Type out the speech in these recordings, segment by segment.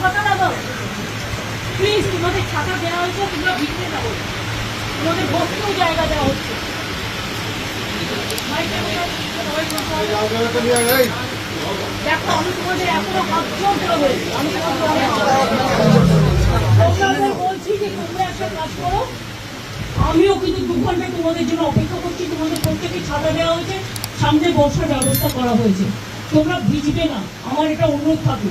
ছাতা লাগাও। প্লিজ তোমাদের ছাতা দেওয়া হয়েছে তোমরা তোমাদের বসতেও জায়গা দেওয়া হচ্ছে। মাইকে বলো, সবাই বসো। দেখো আমি তোমাদের এখনও হাত জোর করে বলছি। আমি তোমাদের বলছি যে তোমরা একটা কাজ করো। আমিও কিন্তু দু ঘণ্টা তোমাদের জন্য অপেক্ষা করছি। তোমাদের প্রত্যেকে ছাতা দেওয়া হয়েছে। সামনে বসার ব্যবস্থা করা হয়েছে। তোমরা ভিজবে না। আমার এটা অনুরোধ থাকল।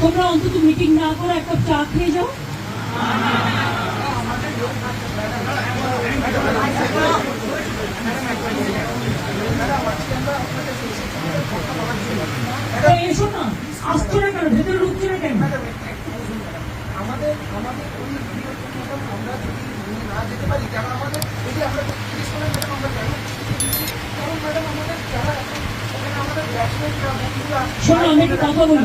তোমরা অন্তত মিটিং না করে একটা চা খেয়ে যাও। এসো না আসছো না কেন? ভেতরে ঢুকছো না কেন? আমাদের আমাদের ওই ভিডিওর জন্য ম্যাডাম আমরা যদি না যেতে পারি কারণ আমাদের যদি আমরা তিরিশ করে ম্যাডাম আমরা কেন কারণ ম্যাডাম আমাদের যারা আমাদের শোনো আমি একটা কথা বলি।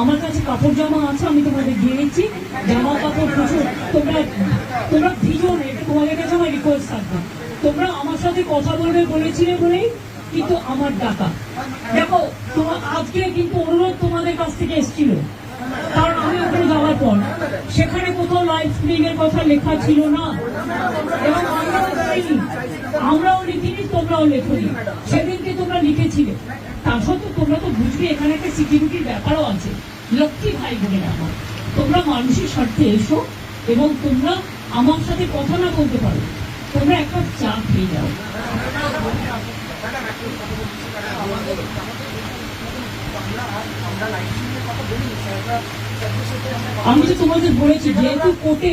আমার কাছে কাপড় জামা আছে, আমি তোমাদের দিয়ে দিচ্ছি জামা কাপড় প্রচুর তোমরা তোমরা ভিজো এটা তোমাদের কাছে আমার রিকোয়েস্ট থাকবে। তোমরা আমার সাথে কথা বলবে বলেছিলে বলেই কিন্তু আমার ডাকা দেখো তোমার আজকে কিন্তু অনুরোধ তোমাদের কাছ থেকে এসেছিল। কারণ আমি ওখানে যাওয়ার পর, সেখানে কোথাও লাইভ স্ট্রিমিং এর কথা লেখা ছিল না। এবং আমরাও আমরাও লিখিনি, তোমরাও লেখনি। সেদিনকে তোমরা লিখেছিলে। তোমরা এখানে একটা সিকিউরিটির ব্যাপারও আছে। লক্ষ্মী ভাই বোনের আমার তোমরা মানুষের স্বার্থে এসো এবং তোমরা আমার সাথে কথা না বলতে পারো। তোমরা একটা চা খেয়ে যাও। আমি তো তোমাদের বলেছি, যেহেতু কোর্টে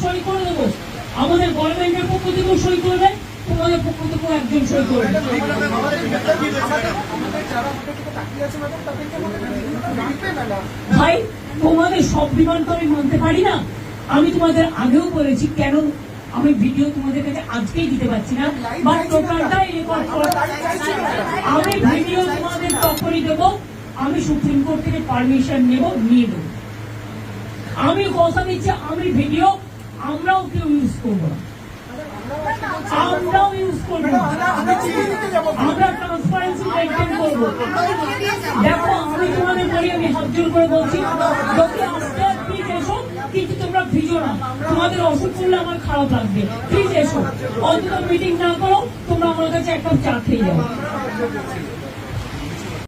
সই আমাদের গভর্নমেন্টের পক্ষ থেকেও সই করবে তোমাদের পক্ষ থেকেও একজন সই করবে ভাই, তোমাদের সব বিমান তো আমি মানতে পারি না। আমি তোমাদের আগেও বলেছি, কেন আমি ভিডিও তোমাদের কাছে আজকেই দিতে পারছি না বা টোটালটাই রেকর্ড আমি ভিডিও তোমাদের তখনই দেবো, আমি সুপ্রিম কোর্ট থেকে পারমিশন নেব, নিয়ে দেবো আমি কথা দিচ্ছি, আমি ভিডিও আমরাও কেউ ইউজ করব আমরাও ইউজ করব আমরা ট্রান্সপারেন্সি মেনটেন করব। দেখো, আমি তোমাদের বলি, আমি হাত জোর করে বলছি, যদি আসতে ভিজো না। তোমাদের অসুখ করলে আমার খারাপ লাগবে। প্লিজ এসো। অন্তত মিটিং না করো, তোমরা আমার কাছে একটা চা খেয়ে যাও।